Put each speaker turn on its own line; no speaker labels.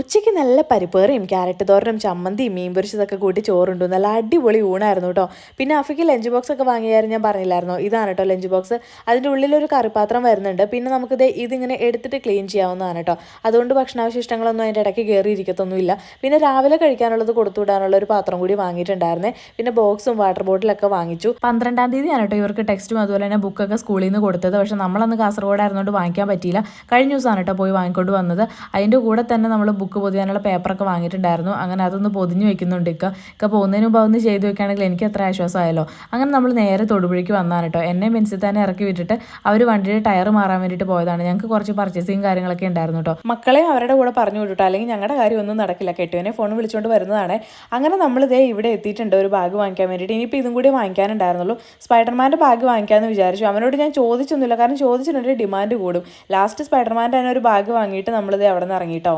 ഉച്ചയ്ക്ക് നല്ല പരിപ്പേറിയും ക്യാരറ്റ് തോരനും ചമ്മന്തിയും മീൻ പൊരിച്ചതൊക്കെ കൂട്ടി ചോറുണ്ടു. നല്ല അടിപൊളി ഊണായിരുന്നു കേട്ടോ പിന്നെ അഫയ്ക്ക് ലഞ്ച് ബോക്സ് ഒക്കെ വാങ്ങിയായിരുന്നു ഞാൻ പറഞ്ഞില്ലായിരുന്നോ? ഇതാണ് കേട്ടോ ലഞ്ച് ബോക്സ് അതിന്റെ ഉള്ളിലൊരു കറിപ്പാത്രം വരുന്നുണ്ട്. പിന്നെ നമുക്കിത് ഇതിങ്ങനെ എടുത്തിട്ട് ക്ലീൻ ചെയ്യാവുന്നതാണ് കേട്ടോ അതുകൊണ്ട് ഭക്ഷണാവശിഷ്ടങ്ങളൊന്നും അതിന്റെ ഇടയ്ക്ക് കയറി ഇരിക്കത്തൊന്നുമില്ല പിന്നെ രാവിലെ കഴിക്കാനുള്ളത് കൊടുത്തു വിടാനുള്ള ഒരു പാത്രം കൂടി വാങ്ങിയിട്ടുണ്ടായിരുന്നേ. പിന്നെ ബോക്സും വാട്ടർ ബോട്ടിലൊക്കെ വാങ്ങിച്ചു. പന്ത്രണ്ടാം തീയതിയാണ് കേട്ടോ ഇവർക്ക് ടെക്സ്റ്റും അതുപോലെ തന്നെ ബുക്കൊക്കെ സ്കൂളിൽ നിന്ന് കൊടുത്തത്. പക്ഷേ നമ്മളന്ന് കാസർഗോഡായിരുന്നുകൊണ്ട് വാങ്ങിക്കാൻ പറ്റിയില്ല. കഴിഞ്ഞ ദിവസമാണ് കേട്ടോ പോയി വാങ്ങിക്കൊണ്ട് വന്നത്. അതിന്റെ കൂടെ തന്നെ നമ്മൾ ബുക്ക് പൊതിയാനുള്ള പേപ്പറൊക്കെ വാങ്ങിയിട്ടുണ്ടായിരുന്നു. അങ്ങനെ അതൊന്ന് പൊതിഞ്ഞ് വെക്കുന്നുണ്ട് ഇക്ക. ഇക്ക പോകുന്നതിന് മുമ്പ് അതൊന്ന് ചെയ്ത് വെക്കുകയാണെങ്കിൽ എനിക്ക് അത്ര ആശ്വാസമായല്ലോ. അങ്ങനെ നമ്മൾ നേരെ തൊടുപുഴയ്ക്ക് വന്നാണ് കേട്ടോ എന്നെ മെൻസിൽ തന്നെ ഇറക്കി വിട്ടിട്ട് അവർ വണ്ടിയുടെ ടയർ മാറാൻ വേണ്ടിയിട്ട് പോയതാണ്. ഞങ്ങൾക്ക് കുറച്ച് പർച്ചേസിങ് കാര്യങ്ങളൊക്കെ ഉണ്ടായിരുന്നു കേട്ടോ മക്കളെ അവരുടെ കൂടെ പറഞ്ഞു വിട്ടിട്ടോ? അല്ലെങ്കിൽ ഞങ്ങളുടെ കാര്യം ഒന്നും നടക്കില്ല. കേട്ടോ എന്നെ ഫോൺ വിളിച്ചുകൊണ്ട് വരുന്നതാണ്. അങ്ങനെ നമ്മൾ ഇതേ ഇവിടെ എത്തിയിട്ടുണ്ട്. ഒരു ബാഗ് വാങ്ങിക്കാൻ വേണ്ടിയിട്ട്. ഇനിയിപ്പോൾ ഇതും കൂടി വാങ്ങിക്കാനുണ്ടായിരുന്നുള്ളൂ. സ്പൈഡർമാന്റെ ബാഗ് വാങ്ങിക്കാമെന്ന് വിചാരിച്ചു. അവനോട് ഞാൻ ചോദിച്ചൊന്നുമില്ല. കാരണം ചോദിച്ചിട്ടുണ്ടെങ്കിൽ ഡിമാൻഡ് കൂടും. ലാസ്റ്റ് സ്പൈഡർമാന്റെ തന്നെ ഒരു ബാഗ് വാങ്ങിയിട്ട് നമ്മളിത് അവിടെ നിന്ന് ഇറങ്ങിയിട്ടോ